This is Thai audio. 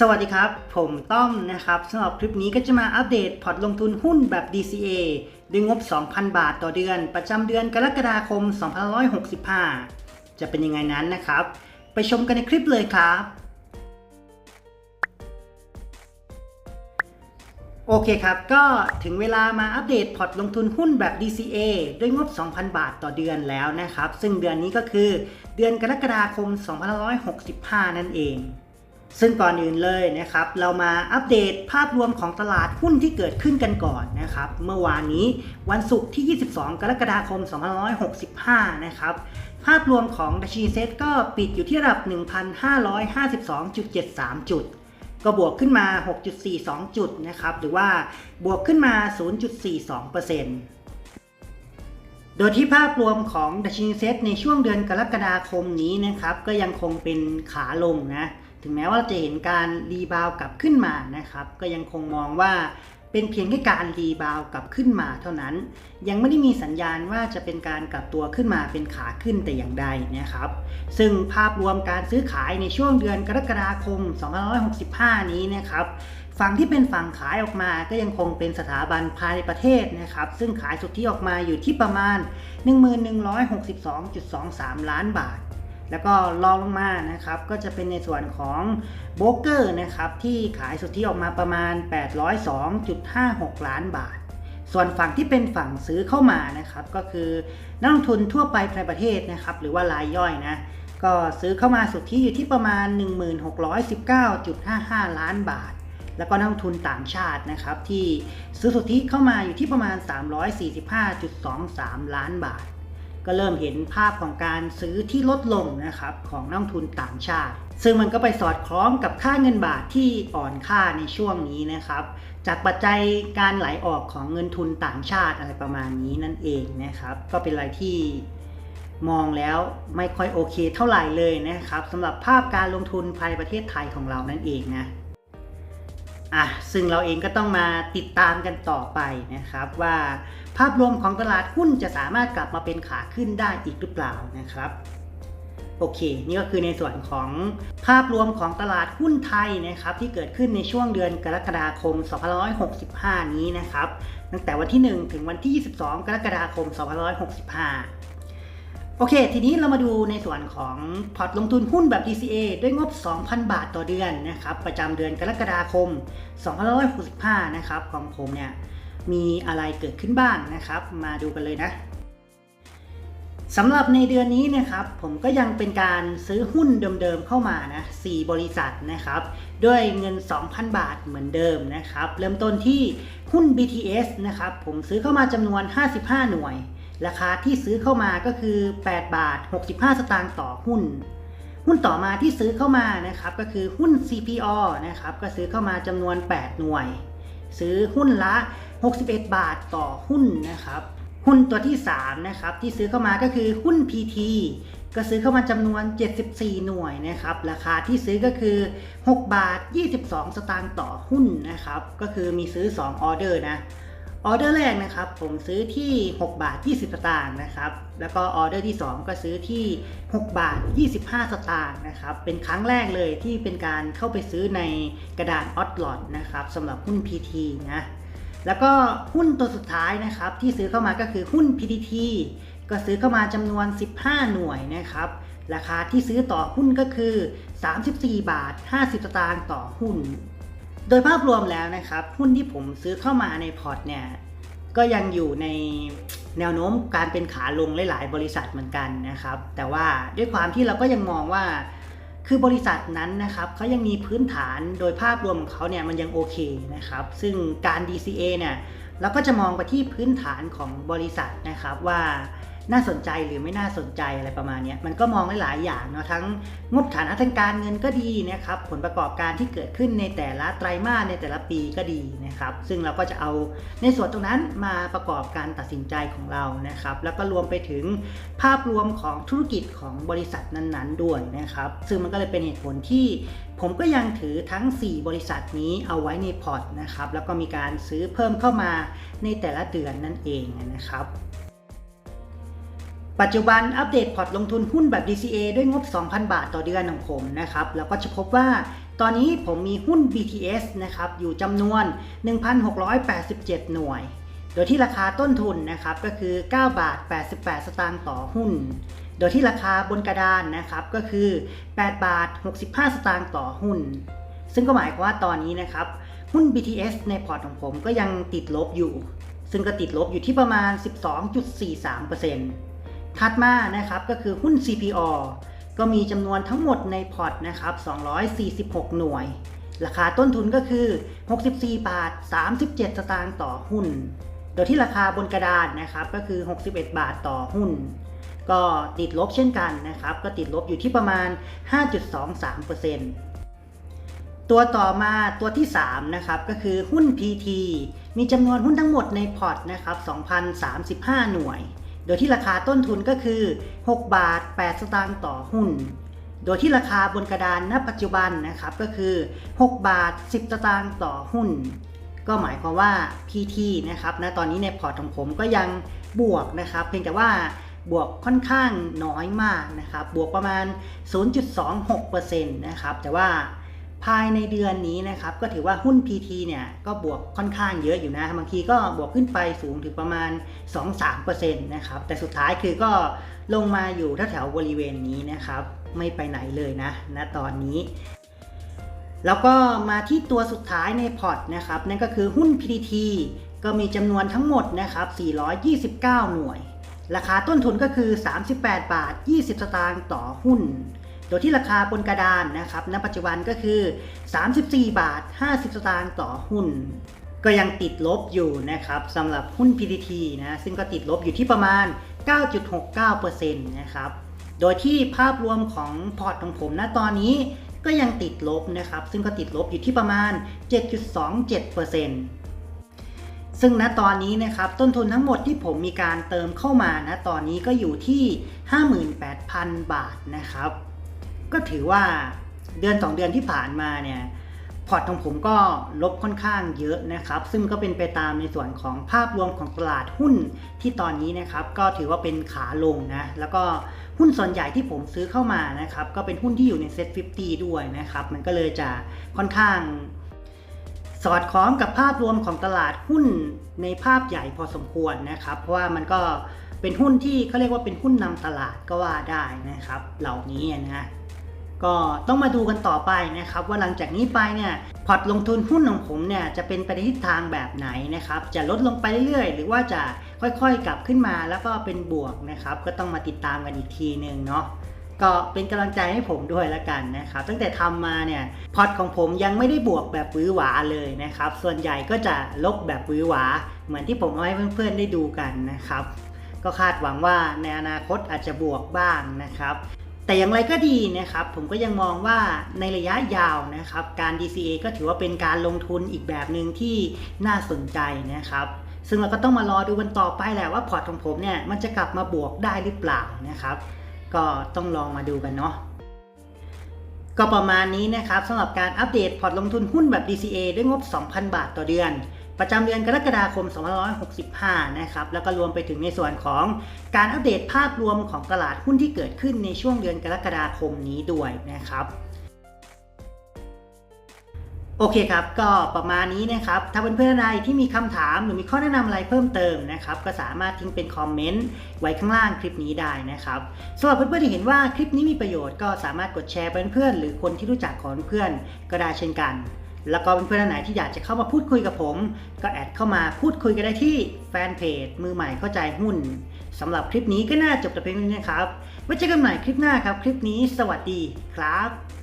สวัสดีครับ ผมต้อมนะครับสำหรับคลิปนี้ก็จะมาอัปเดตพอร์ตลงทุนหุ้นแบบ DCA ด้วยงบ 2,000 บาทต่อเดือน ประจำเดือนกรกฎาคม 2565 จะเป็นยังไงนั้นนะครับ ไปชมกันในคลิปเลยครับ โอเคครับ ก็ถึงเวลามาอัปเดตพอร์ตลงทุนหุ้นแบบ DCA ด้วยงบ 2,000 บาทต่อเดือนแล้วนะครับ ซึ่งเดือนนี้ก็คือเดือนกรกฎาคม 2565 นั่นเอง ซึ่งก่อนอื่นเลยนะครับ เรามาอัปเดตภาพรวมของตลาดหุ้นที่เกิดขึ้นกันก่อนนะครับ เมื่อวานนี้วันศุกร์ที่ 22 กรกฎาคม 2565 นะครับ ภาพรวมของดัชนีเซ็ตก็ปิดอยู่ที่ระดับ 1,552.73 จุด ก็บวกขึ้นมา 6.42 จุดนะครับ หรือว่าบวกขึ้นมา 0.42%โดยที่ภาพรวมของดัชนีเซ็ตในช่วงเดือนกรกฎาคมนี้นะครับ ก็ยังคงเป็นขาลงนะ ถึงแม้ว่าจะเห็นการรีบาวกลับขึ้นมานะครับ ก็ยังคงมองว่าเป็นเพียงแค่การรีบาวกลับขึ้นมาเท่านั้น ยังไม่ได้มีสัญญาณว่าจะเป็นการกลับตัวขึ้นมาเป็นขาขึ้นแต่อย่างใดนะครับ ซึ่งภาพรวมการซื้อขายในช่วงเดือนกรกฎาคม 2565 นี้นะครับฝั่งที่เป็นฝั่งขายออกมาก็ยังคงเป็นสถาบันภายในประเทศนะครับ ซึ่งขายสุทธิออกมาอยู่ที่ประมาณ 1162.23 ล้านบาท แล้วก็รองลงมานะครับก็จะเป็นในส่วนของโบรกเกอร์นะครับที่ขายสุทธิออกมาประมาณ 802.56 ล้านบาท ส่วนฝั่งที่เป็นฝั่งซื้อเข้ามานะครับก็คือนักลงทุนทั่วไปในประเทศนะครับหรือว่ารายย่อยนะก็ซื้อเข้ามาสุทธิอยู่ที่ประมาณ 1619.55 ล้านบาท แล้วก็นักลงทุนต่างชาตินะครับที่ซื้อสุทธิเข้ามาอยู่ที่ประมาณ 345.23 ล้านบาท ก็เริ่มเห็นภาพของการซื้อที่ลดลงนะครับของนักทุนต่างชาติ ซึ่งมันก็ไปสอดคล้องกับค่าเงินบาทที่อ่อนค่าในช่วงนี้นะครับ จากปัจจัยการไหลออกของเงินทุนต่างชาติอะไรประมาณนี้นั่นเองนะครับ ก็เป็นอะไรที่มองแล้วไม่ค่อยโอเคเท่าไหร่เลยนะครับสำหรับภาพการลงทุนภายประเทศไทยของเรานั่นเองนะ อะซึ่งเราเองก็ต้องมาติดตามกันต่อไปนะครับว่าภาพรวมของตลาดหุ้นจะสามารถกลับมาเป็นขาขึ้นได้อีกหรือเปล่านะครับโอเค นี่ก็คือในส่วนของภาพรวมของตลาดหุ้นไทยนะครับที่เกิดขึ้นในช่วงเดือนกรกฎาคม 2565 นี้นะครับตั้งแต่วันที่ 1 ถึงวันที่ 22 กรกฎาคม 2565 โอเค ทีนี้เรามาดูในส่วนของพอร์ตลงทุนหุ้นแบบ DCA ด้วยงบ 2,000 บาทต่อเดือนนะครับ ประจำเดือนกรกฎาคม2565 นะครับ ของผมเนี่ย มีอะไรเกิดขึ้นบ้างนะครับ มาดูกันเลยนะสำหรับในเดือนนี้นะครับผมก็ยังเป็นการซื้อหุ้นเดิมๆเข้ามานะ4บริษัทนะครับ ด้วยเงิน 2,000 บาทเหมือนเดิมนะครับ เริ่มต้นที่หุ้น BTS นะครับ ผมซื้อเข้ามาจำนวน 55 หน่วย ราคาที่ซื้อเข้ามาก็คือ 8 บาท 65 สตางค์ต่อหุ้น หุ้นต่อมาที่ซื้อเข้ามานะครับก็คือหุ้น CPO นะครับก็ซื้อเข้ามาจำนวน 8 หน่วย ซื้อหุ้นละ 61 บาทต่อหุ้นนะครับหุ้นตัวที่3นะครับที่ซื้อเข้ามาก็คือหุ้น PT ก็ซื้อเข้ามาจำนวน 74 หน่วยนะครับราคาที่ซื้อก็คือ 6 บาท 22 สตางค์ต่อหุ้นนะครับก็คือมีซื้อ 2 ออเดอร์นะ ออเดอร์แรกนะครับผมซื้อที่ 6 บาท 20 สตางค์นะครับ แล้วก็ออเดอร์ที่ 2 ก็ซื้อที่ 6 บาท 25 สตางค์นะครับ เป็นครั้งแรกเลยที่เป็นการเข้าไปซื้อในกระดานออตลอดนะครับสำหรับหุ้น PT นะ แล้วก็หุ้นตัวสุดท้ายนะครับที่ซื้อเข้ามาก็คือหุ้น PTT ก็ซื้อเข้ามาจำนวน 15 หน่วยนะครับ ราคาที่ซื้อต่อหุ้นก็คือ 34 บาท 50 สตางค์ต่อหุ้น โดยภาพรวมแล้วนะครับ หุ้นที่ผมซื้อเข้ามาในพอร์ตเนี่ยก็ยังอยู่ในแนวโน้มการเป็นขาลงหลายๆ บริษัทเหมือนกันนะครับ แต่ว่าด้วยความที่เราก็ยังมองว่า คือบริษัทนั้นนะครับเขายังมีพื้นฐานโดยภาพรวมของเขาเนี่ยมันยังโอเคนะครับ ซึ่งการ DCA เนี่ยเราก็จะมองไปที่พื้นฐานของบริษัทนะครับว่า น่าสนใจหรือไม่น่าสนใจอะไรประมาณนี้มันก็มองได้หลายอย่างเนาะทั้งงบฐานะทางการเงินก็ดีนะครับผลประกอบการที่เกิดขึ้นในแต่ละไตรมาสในแต่ละปีก็ดีนะครับ ซึ่งเราก็จะเอาในส่วนตรงนั้นมาประกอบการตัดสินใจของเรานะครับ แล้วก็รวมไปถึงภาพรวมของธุรกิจของบริษัทนั้นๆด้วยนะครับ ซึ่งมันก็เลยเป็นเหตุผลที่ผมก็ยังถือทั้ง 4 บริษัทนี้เอาไว้ในพอร์ตนะครับ แล้วก็มีการซื้อเพิ่มเข้ามาในแต่ละเดือนนั่นเองนะครับ ปัจจุบันอัปเดตพอร์ตลงทุนหุ้นแบบ DCA ด้วยงบ 2,000 บาทต่อเดือนของผมนะครับ แล้วก็จะพบว่าตอนนี้ผมมีหุ้น BTS นะครับ อยู่จำนวน 1,687 หน่วย โดยที่ราคาต้นทุนนะครับก็คือ 9 บาท 88 สตางค์ต่อหุ้น โดยที่ราคาบนกระดานนะครับก็คือ 8 บาท 65 สตางค์ต่อหุ้น ซึ่งก็หมายความว่าตอนนี้นะครับหุ้น BTS ในพอร์ตของผมก็ยังติดลบอยู่ ซึ่งก็ติดลบอยู่ที่ประมาณ 12.43% ถัดมานะครับก็คือหุ้น CPO ก็มีจำนวนทั้งหมดในพอร์ตนะครับ 246 หน่วย ราคาต้นทุนก็คือ 64 บาท 37 สตางค์ต่อหุ้น โดยที่ราคาบนกระดานนะครับก็คือ 61 บาทต่อหุ้น ก็ติดลบเช่นกันนะครับ ก็ติดลบอยู่ที่ประมาณ 5.23%ตัวต่อมาตัวที่ 3 นะครับ ก็คือหุ้น PT มีจำนวนหุ้นทั้งหมดในพอร์ตนะครับ 2,035 หน่วย โดยที่ราคาต้นทุนก็คือ 6 บาท 8 สตางค์ต่อหุ้น โดยที่ราคาบนกระดานณปัจจุบันนะครับก็คือ 6 บาท 10 สตางค์ต่อหุ้น ก็หมายความว่า PT นะครับณตอนนี้ในพอร์ตของผมก็ยังบวกนะครับเพียงแต่ว่าบวกค่อนข้างน้อยมากนะครับบวกประมาณ 0.26%นะครับแต่ว่า ภายในเดือนนี้นะครับก็ถือว่าหุ้น PT เนี่ยก็บวกค่อนข้างเยอะอยู่นะ บางทีก็บวกขึ้นไปสูงถึงประมาณ 2-3%นะครับแต่สุดท้ายคือก็ลงมาอยู่แถวๆบริเวณนี้นะครับ ไม่ไปไหนเลยนะณตอนนี้ แล้วก็มาที่ตัวสุดท้ายในพอร์ตนะครับนั่นก็คือหุ้น PTT ก็มีจำนวนทั้งหมดนะครับ 429 หน่วย ราคาต้นทุนก็คือ 38 บาท 20 สตางค์ต่อหุ้น โดยที่ราคาบนกระดานนะครับณปัจจุบันก็คือ 34 บาท 50 สตางค์ต่อหุ้น ก็ยังติดลบอยู่นะครับสำหรับหุ้น PTT นะซึ่งก็ติดลบอยู่ที่ประมาณ 9.69%นะครับโดยที่ภาพรวมของพอร์ตของผมณตอนนี้ก็ยังติดลบนะครับ ซึ่งก็ติดลบอยู่ที่ประมาณ 7.27%ซึ่งณตอนนี้นะครับต้นทุนทั้งหมดที่ผมมีการเติมเข้ามาณตอนนี้ก็อยู่ที่ 58,000 บาทนะครับ ก็ถือว่าเดือน 2 เดือนที่ผ่านมาเนี่ยพอร์ตของผมก็ลบค่อนข้างเยอะนะครับ ซึ่งก็เป็นไปตามในส่วนของภาพรวมของตลาดหุ้นที่ตอนนี้นะครับ ก็ถือว่าเป็นขาลงนะ แล้วก็หุ้นส่วนใหญ่ที่ผมซื้อเข้ามานะครับ ก็เป็นหุ้นที่อยู่ในเซ็ต50 ด้วยนะครับ มันก็เลยจะค่อนข้างสอดคล้องกับภาพรวมของตลาดหุ้นในภาพใหญ่พอสมควรนะครับ เพราะว่ามันก็เป็นหุ้นที่เขาเรียกว่าเป็นหุ้นนำตลาดก็ว่าได้นะครับ เหล่านี้นะ ก็ต้องมาดูกันต่อไปนะครับ ว่าหลังจากนี้ไปเนี่ยพอร์ตลงทุนหุ้นของผมเนี่ยจะเป็นไปในทิศทางแบบไหนนะครับ จะลดลงไปเรื่อยๆ หรือว่าจะค่อยๆกลับขึ้นมาแล้วก็เป็นบวกนะครับ ก็ต้องมาติดตามกันอีกทีหนึ่งเนาะก็เป็นกำลังใจให้ผมด้วยละกันนะครับ ตั้งแต่ทำมาเนี่ยพอร์ตของผมยังไม่ได้บวกแบบวื้อหวาเลยนะครับ ส่วนใหญ่ก็จะลบแบบวื้อหวา เหมือนที่ผมเอาให้เพื่อนๆได้ดูกันนะครับ ก็คาดหวังว่าในอนาคตอาจจะบวกบ้างนะครับ แต่อย่างไรก็ดีนะครับผมก็ยังมองว่าในระยะยาวนะครับการ DCA ก็ถือว่าเป็นการลงทุนอีกแบบหนึ่งที่น่าสนใจนะครับซึ่งเราก็ต้องมารอดูกันต่อไปแหละว่าพอร์ตของผมเนี่ยมันจะกลับมาบวกได้หรือเปล่านะครับ ก็ต้องลองมาดูกันเนาะก็ประมาณนี้นะครับสำหรับการอัปเดตพอร์ตลงทุนหุ้นแบบ DCA ด้วยงบ 2,000 บาทต่อเดือน ประจำเดือนกรกฎาคม 2565 นะครับ แล้วก็รวมไปถึงในส่วนของการอัปเดตภาพรวมของตลาดหุ้นที่เกิดขึ้นในช่วงเดือนกรกฎาคมนี้ด้วยนะครับโอเคครับ ก็ประมาณนี้นะครับ ถ้าเพื่อนๆอะไรที่มีคำถามหรือมีข้อแนะนำอะไรเพิ่มเติมนะครับ ก็สามารถทิ้งเป็นคอมเมนต์ไว้ข้างล่างคลิปนี้ได้นะครับสำหรับเพื่อนๆที่เห็นว่าคลิปนี้มีประโยชน์ก็สามารถกดแชร์ไปเพื่อนๆหรือคนที่รู้จักของเพื่อนก็ได้เช่นกัน แล้วก็เพื่อนๆท่านไหนที่อยากจะเข้ามาพูดคุยกับผม ก็แอดเข้ามาพูดคุยกันได้ที่แฟนเพจมือใหม่เข้าใจหุ้นสำหรับคลิปนี้ก็น่าจบแต่เพียงเท่านี้นะครับไว้เจอกันใหม่คลิปหน้าครับ คลิปนี้สวัสดีครับ